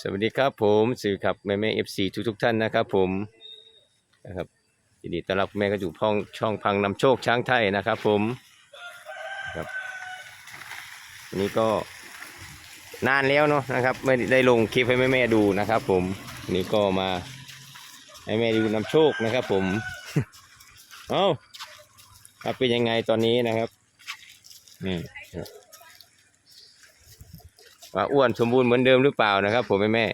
สวัสดีครับผมสื่อครับแม่แม่เอฟซีทุกทุกท่านนะครับผมนะครับยินดีต้อนรับแม่ก็อยู่พ้องช่องพังนำโชคช้างไทยนะครับผมครับวันนี้ก็นานแล้วเนาะนะครับไม่ได้ลงคลิปให้แม่แม่ดูนะครับ ผมนนี้ก็มาให้แม่ดูนำโชคนะครับ ผมเอ้าเป็นยังไงตอนนี้นะครับนี่ ว่าอ้วนสมบูรณ์เหมือนเดิมหรือเปล่านะครับ ผมแม่แม่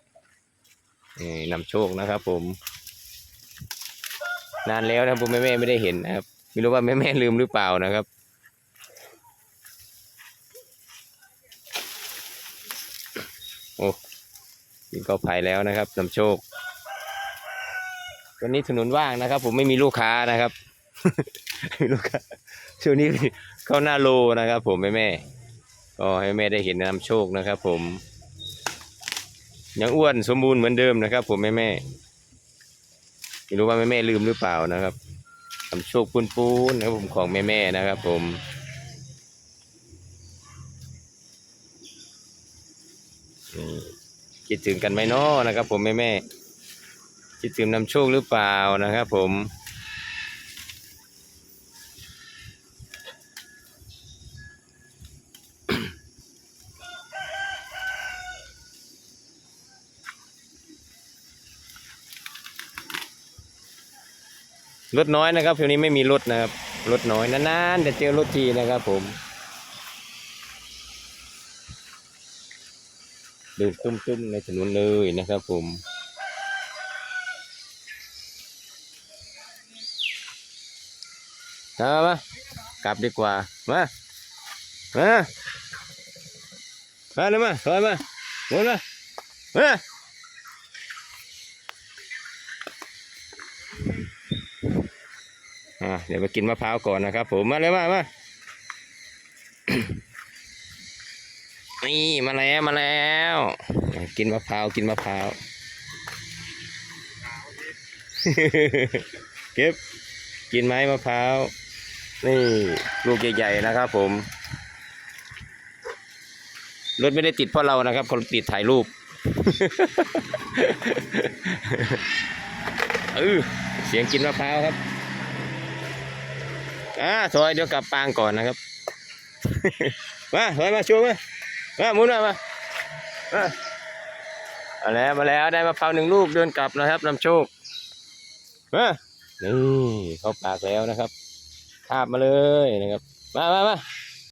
นี่นำโชคนะครับ ผม นานแล้วนะผมแม่แม่ไม่ได้เห็นนะครับไม่รู้ว่าแม่แม่ลืมหรือเปล่านะครับโอ้ยิงก็ไผ่แล้วนะครับนำโชควันนี้ถนนว่างนะครับ ผมไม่มีลูกค้านะครับไม่มีลูกค้าช่วงนี้เข้าหน้าโลนะครับ ผมแม่แม่ ก็ให้แม่ได้เห็นนำโชคนะครับ ผม ยังอ้วนสมบูรณ์เหมือนเดิมนะครับ ผมแม่แม่ไม่รู้ว่าแม่แม่ลืมหรือเปล่านะครับนำโชคปูนปูนนะครับผมของแม่แม่นะครับ ผมคิดถึงกันไหมนาะนะครับ ผมแม่แม่คิดถึงนำโชคหรือเปล่านะครับ ผม รถน้อยนะครับช่วงนี้ไม่มีรถนะครับรถน้อยนานๆจะเจอรถทีนะครับผมดินตุ้มๆในถนนเลยนะครับผมมามากลับดีกว่า มา มา มาเลยมาถอยมาหมุนมามา อะเดี๋ยวมากินมะพร้าวก่อนนะครับ ผมมาเลยมามานี่มาแล้วมาแล้ว กินมะพร้าวกินมะพร้าวเก็บกินไหมมะพร้าวนี่ลูกใหญ่ๆนะครับ ผมรถไม่ได้ติดเพราะเรานะครับคนติดถ่ายรูปเออเสียงกินมะพร้าวครับ อ่าถอยเดี๋ยวกลับปางก่อนนะครับ มาถอยมาชูมามาหมุนมามามาแล้วมาแล้วได้มะพร้าวหนึ่งลูกเดินกลับนะครับนำโชคมานี่เข้าปากแล้วนะครับทาบมาเลยนะครับ มามามา